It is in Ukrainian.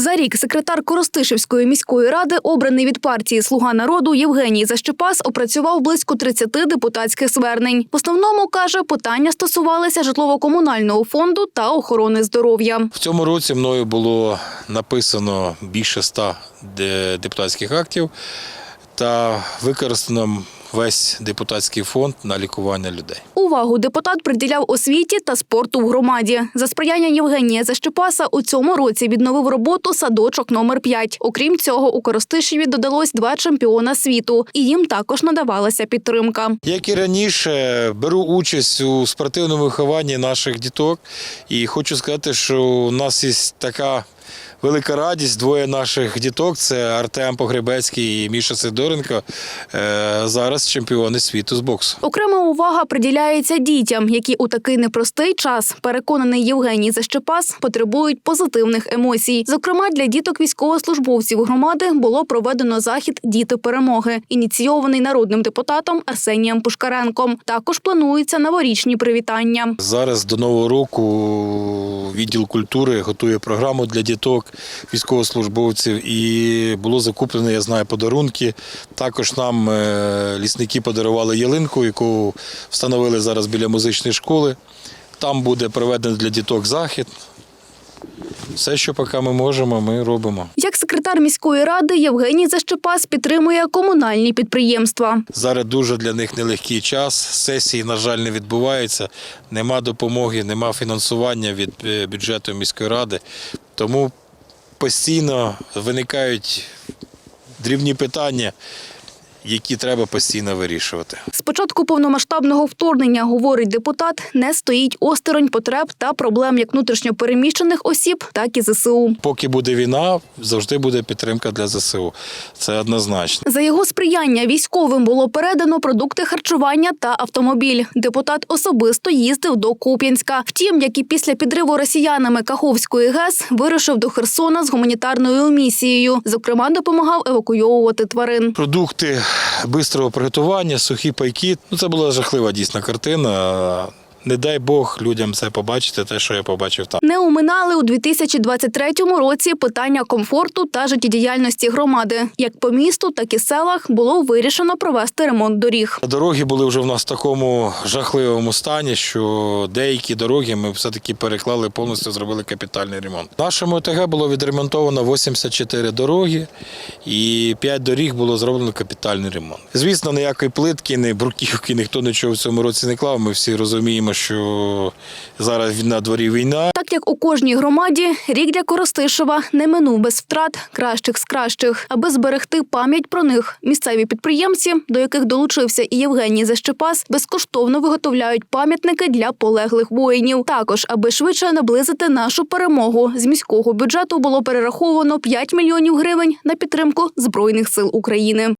За рік секретар Коростишівської міської ради, обраний від партії Слуга народу Євгеній Защепас, опрацював близько 30 депутатських звернень. В основному каже, питання стосувалися житлово-комунального фонду та охорони здоров'я. В цьому році мною було написано більше ста депутатських актів та використано весь депутатський фонд на лікування людей. Увагу депутат приділяв освіті та спорту в громаді. За сприяння Євгенія Защепаса у цьому році відновив роботу садочок номер 5. Окрім цього, у Коростишеві додалось два чемпіона світу, і їм також надавалася підтримка. Як і раніше, беру участь у спортивному вихованні наших діток, і хочу сказати, що у нас є така. Велика радість, двоє наших діток це Артем Погребецький і Міша Сидоренко. е, Зараз чемпіони світу з боксу. Окрема увага приділяється дітям, які у такий непростий час, переконаний Євгеній Защепас, потребують позитивних емоцій. Зокрема, для діток військовослужбовців громади було проведено захід Діти перемоги, ініційований народним депутатом Арсенієм Пушкаренком. Також плануються новорічні привітання. Зараз до нового року відділ культури готує програму для діток, військовослужбовців, і було закуплено, я знаю, подарунки. Також нам е, лісники подарували ялинку, яку встановили зараз біля музичної школи. Там буде проведений для діток захід. Все, що поки ми можемо, ми робимо. Як секретар міської ради Євгеній Защепас підтримує комунальні підприємства. Зараз дуже для них нелегкий час. Сесії, на жаль, не відбуваються. Нема допомоги, нема фінансування від е, бюджету міської ради. Тому постійно виникають дрібні питання, які треба постійно вирішувати. З початку повномасштабного вторгнення, говорить депутат, не стоїть осторонь потреб та проблем як внутрішньопереміщених осіб, так і ЗСУ. Поки буде війна, завжди буде підтримка для ЗСУ. Це однозначно. За його сприяння військовим було передано продукти харчування та автомобіль. Депутат особисто їздив до Куп'янська. Втім, як і після підриву росіянами Каховської ГЕС, вирушив до Херсона з гуманітарною місією. Зокрема, допомагав евакуйовувати тварин. Продукти бистрого приготування, сухі пайки. Ну, це була жахлива дійсна картина. Не дай Бог людям це побачити, те, що я побачив там. Не уминали у 2023 році питання комфорту та життєдіяльності громади. Як по місту, так і селах було вирішено провести ремонт доріг. Дороги були вже в нас в такому жахливому стані, що деякі дороги ми все-таки переклали повністю, зробили капітальний ремонт. В нашому ОТГ було відремонтовано 84 дороги, і 5 доріг було зроблено капітальний ремонт. Звісно, ніякої плитки, ні бруківки, ніхто нічого в цьому році не клав. Ми всі розуміємо, що зараз на дворі війна. Так як у кожній громаді, рік для Коростишева не минув без втрат кращих з кращих. Аби зберегти пам'ять про них, місцеві підприємці, до яких долучився і Євгеній Защепас, безкоштовно виготовляють пам'ятники для полеглих воїнів. Також, аби швидше наблизити нашу перемогу, з міського бюджету було перераховано 5 мільйонів гривень на підтримку збройних сил України.